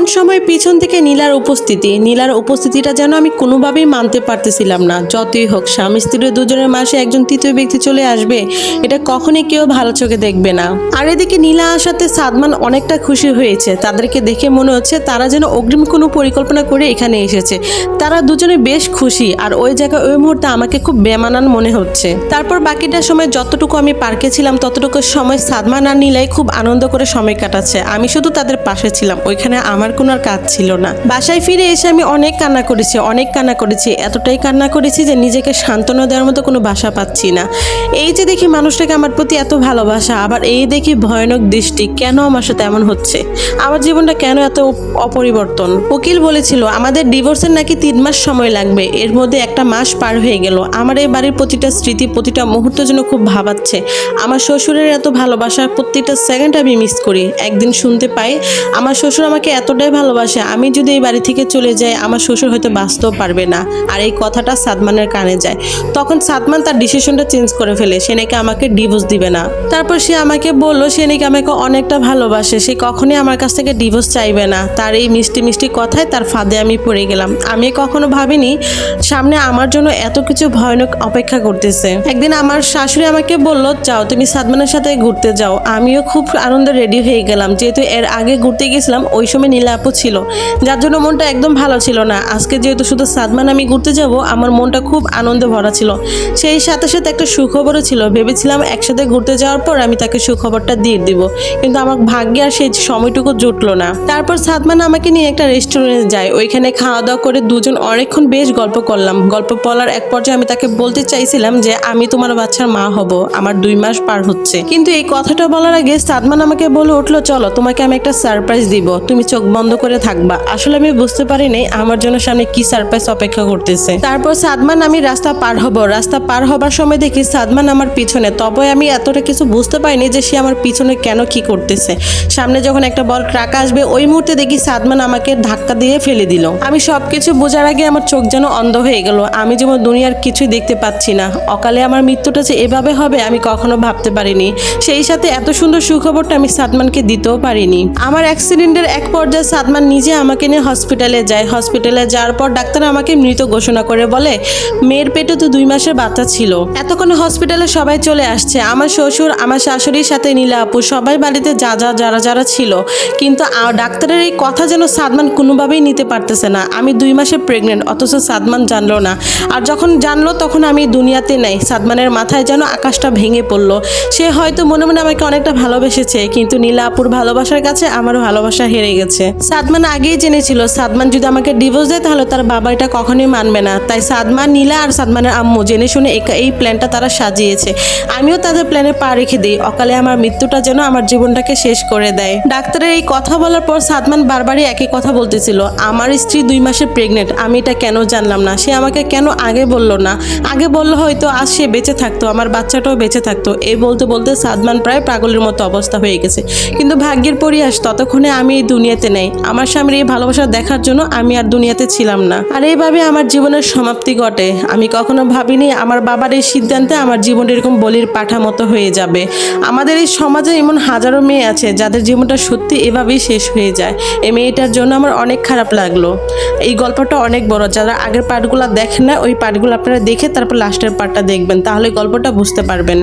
এমন সময় পিছন থেকে নীলার উপস্থিতি। নীলার উপস্থিতিটা যেন আমি কোনোভাবেই মানতে পারতেছিলাম না। যতই হোক, স্বামী স্ত্রীর দুজনের মাসে একজন তৃতীয় ব্যক্তি চলে আসবে, এটা কখনই কেউ ভালো চোখে দেখবে না। আর এদিকে নীলা আসাতে সাদমান অনেকটা খুশি হয়েছে। তাদেরকে দেখে মনে হচ্ছে তারা যেন অগ্রিম কোনো পরিকল্পনা করে এখানে এসেছে। তারা দুজনে বেশ খুশি, আর ওই জায়গায় ওই মুহূর্তে আমাকে খুব বেমানান মনে হচ্ছে। তারপর বাকিটা সময় যতটুকু আমি পার্কে ছিলাম, ততটুকু সময় সাদমান আর নীলাই খুব আনন্দ করে সময় কাটাচ্ছে। আমি শুধু তাদের পাশে ছিলাম, ওইখানে আমার কোনো আর কাজ ছিল না। বাসায় ফিরে এসে আমি অনেক কান্না করেছি, অনেক কান্না করেছি, এতটাই কান্না করেছি যে নিজেকে সান্ত্বনা দেওয়ার মতো কোনো বাসা পাচ্ছি না। এই যে দেখি মানুষটাকে আমার প্রতি এত ভালোবাসা, আবার এই দেখি ভয়ানক দৃষ্টি, কেন আমার সাথে এমন হচ্ছে? আমার জীবনটা কেন এত অপরিবর্তন? উকিল বলেছিল, আমাদের ডিভোর্সের নাকি তিন মাস সময় লাগবে, এর মধ্যে একটা মাস পার হয়ে গেল। আমার এই বাড়ির প্রতিটা স্মৃতি, প্রতিটা মুহূর্ত যেন খুব ভাবাচ্ছে। আমার শ্বশুরের এত ভালোবাসার প্রত্যেকটা সেকেন্ড আমি মিস করি। একদিন শুনতে পাই, আমার শ্বশুর আমাকে এতটাই ভালোবাসে, আমি যদি এই বাড়ি থেকে চলে যাই, আমার শ্বশুর হয়তো বাঁচতেও পারবে না। আর এই কথাটা সাদমানের কানে যায়। তখন সাদমান তার ডিসিশনটা চেঞ্জ করে ফেলে। সে নাকি আমাকে ডিভোর্স দিবে না। তারপর সে আমাকে বলল, সে নাকি আমাকে অনেকটা ভালোবাসে। সে কখনোই আমার কাছ থেকে ডিভোর্স চাইবে না। তার এই মিষ্টি মিষ্টি কথায় তার ফাঁদে আমি পড়ে গেলাম। আমি কখনো ভাবিনি সামনে আমার জন্য এত কিছু ভয়ানক অপেক্ষা করতেছে। একদিন আমার শাশুড়ি আমাকে বলল, যাও, তুমি সাদমানের সাথে ঘুরতে যাও। আমিও খুব আনন্দে রেডি হয়ে গেলাম। যেহেতু এর আগে ঘুরতে গেছিলাম, ওই সময় আপু ছিল। যার জন্য মনটা একদম ভালো ছিল না। আজকে যেহেতু শুধু সাদমান আমি ঘুরতে যাব, আমার মনটা খুব আনন্দে ভরা ছিল। সেই সাথে সাথে একটা সুখবরও ছিল। ভেবেছিলাম একসাথে ঘুরতে যাওয়ার পর আমি তাকে সুখবরটা দিয়ে দিব। কিন্তু আমার ভাগ্যে আর সেই সময়টুকু জুটলো না। তারপর সাদমান আমাকে নিয়ে একটা রেস্টুরেন্টে যায়। ওইখানে খাওয়া দাওয়া করে দুজন অনেকক্ষণ বেশ গল্প করলাম। গল্প বলার এক পর্যায়ে আমি তাকে বলতে চাইছিলাম যে, আমি তোমার বাচ্চার মা হব। আমার দুই মাস পার হচ্ছে। কিন্তু এই কথাটা বলার আগে সাদমান আমাকে বলে উঠল, চলো, তোমাকে আমি একটা সারপ্রাইজ দিব। তুমি চোখ বন্ধ করে থাকবা। আসলে আমি বুঝতে পারি নাই আমার জন্য সামনে কি সারপ্রাইজ অপেক্ষা করতেছে। তারপর সাদমান আমি রাস্তা পার হব। রাস্তা পার হবার সময় দেখি সাদমান আমার পিছনে। তবে আমি এতটা কিছু বুঝতে পারিনি যে সে আমার পিছনে কেন কি করতেছে। সামনে যখন একটা বড় ট্রাক আসবে, ওই মুহূর্তে দেখি সাদমান আমাকে ধাক্কা দিয়ে ফেলে দিল। আমি সবকিছু বোঝার আগে আমার চোখ যেন অন্ধ হয়ে গেল। আমি যেমন দুনিয়ার কিছুই দেখতে পাচ্ছি না। অকালে আমার মৃত্যুটা যে এভাবে হবে আমি কখনো ভাবতে পারিনি। সেই সাথে এত সুন্দর সুখবরটা আমি সাদমানকে দিতেও পারিনি। আমার অ্যাক্সিডেন্টের এক পর্যায়ে সাদমান নিজে আমাকে নিয়ে হসপিটালে যায়। হসপিটালে যাওয়ার পর ডাক্তার আমাকে মৃত ঘোষণা করে বলে, মেয়ের পেটে তো দুই মাসের বাচ্চা ছিল। এতক্ষণ হসপিটালে সবাই চলে আসছে। আমার শ্বশুর, আমার শাশুড়ির সাথে নীলা আপু সবাই বাড়িতে যা যা, যারা যারা ছিল। কিন্তু ডাক্তারের এই কথা যেন সাদমান কোনোভাবেই নিতে পারতেছে না। আমি দুই মাসে প্রেগনেন্ট অথচ সাদমান জানলো না। আর যখন জানলো, তখন আমি দুনিয়াতে নাই। সাদমানের মাথায় যেন আকাশটা ভেঙে পড়ল। সে হয়তো মনে মনে আমাকে অনেকটা ভালোবেসেছে, কিন্তু নীলা আপুর ভালোবাসার কাছে আমার ভালোবাসা হেরে গেছে। সাদমান আগেই জেনেছিল, সাদমান যদি আমাকে ডিভোর্স দেয় তাহলে তার বাবা এটা কখনোই মানবে না। তাই সাদমান নীলা আর সাদমানের আম্মু জেনে শুনে এই প্ল্যানটা তারা সাজিয়েছে। আমিও তাদের প্ল্যানে পা রেখে দিই, অকালে আমার মৃত্যুটা যেন আমার জীবনটাকে শেষ করে দেয়। ডাক্তারের এই কথা বলার পর সাদমান বারবারই একই কথা বলতেছিল, আমার স্ত্রী দুই মাসে প্রেগনেন্ট আমি এটা কেন জানলাম না? সে আমাকে কেন আগে বলল না? আগে বলল হয়তো আজ সে বেঁচে থাকতো, আমার বাচ্চাটাও বেঁচে থাকতো। এই বলতে বলতে সাদমান প্রায় পাগলের মতো অবস্থা হয়ে গেছে। কিন্তু ভাগ্যের পরিহাস, ততক্ষণে আমি এই দুনিয়াতে নেই। আমার স্বামীর এই ভালোবাসা দেখার জন্য আমি আর দুনিয়াতে ছিলাম না। আর এইভাবে আমার জীবনের সমাপ্তি ঘটে। আমি কখনো ভাবিনি আমার বাবার এই সিদ্ধান্তে আমার জীবন এরকম বলির পাঠা মতো হয়ে যাবে। আমাদের এই সমাজে এমন হাজারো মেয়ে আছে যাদের জীবনটা সত্যি এভাবেই শেষ হয়ে যায়। এই মেয়েটার জন্য আমার অনেক খারাপ লাগল। এই গল্পটা অনেক বড়। যারা আগের পার্টগুলো দেখেন না, ওই পার্টগুলো আপনারা দেখে তারপর লাস্টের পার্টটা দেখবেন। তাহলে গল্পটা বুঝতে পারবেন।